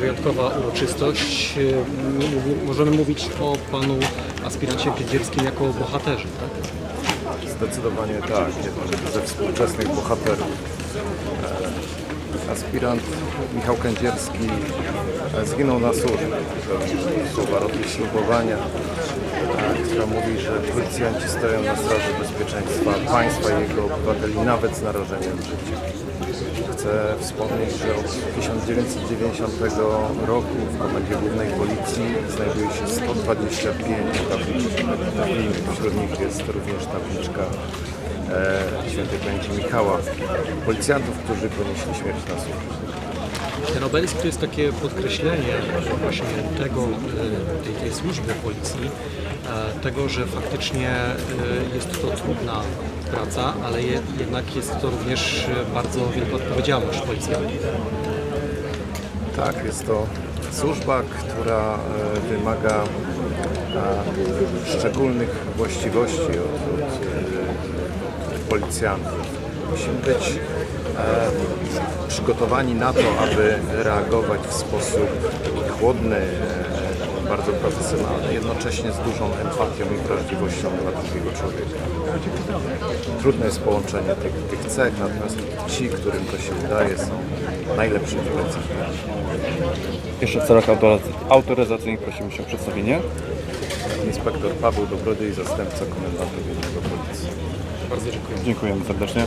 wyjątkowa uroczystość. E, Możemy mówić o panu aspirancie Kędzierskim jako bohaterze. Tak? Zdecydowanie tak, jeden ze współczesnych bohaterów. E, Aspirant Michał Kędzierski e, zginął na służbie. Słowa roty ślubowania, która mówi, że policjanci stoją na straży bezpieczeństwa państwa i jego obywateli nawet z narażeniem życia. Chcę wspomnieć, że od 1990 roku w Komendzie Głównej Policji znajduje się 125 tabliczek. Wśród nich jest również tabliczka e, świętej pamięci Michała, policjantów, którzy ponieśli śmierć na służbie. Ten obelisk to jest takie podkreślenie właśnie tego, e, tej, tej służby policji, e, tego, że faktycznie e, jest to trudna praca, ale je, jednak jest to również bardzo wielka odpowiedzialność policjantów. Tak, jest to służba, która wymaga szczególnych właściwości od, od policjantów. Musimy być e, przygotowani na to, aby reagować w sposób chłodny, e, bardzo profesjonalny, jednocześnie z dużą empatią i wrażliwością dla drugiego człowieka. Trudne jest połączenie tych, tych cech, natomiast ci, którym to się udaje, są najlepszymi policjantami. Jeszcze w celach autoryz- autoryzacyjnych prosimy się o przedstawienie. Inspektor Paweł Dobrodziej, zastępca komendanta głównego policji. Bardzo dziękuję. Dziękujemy serdecznie.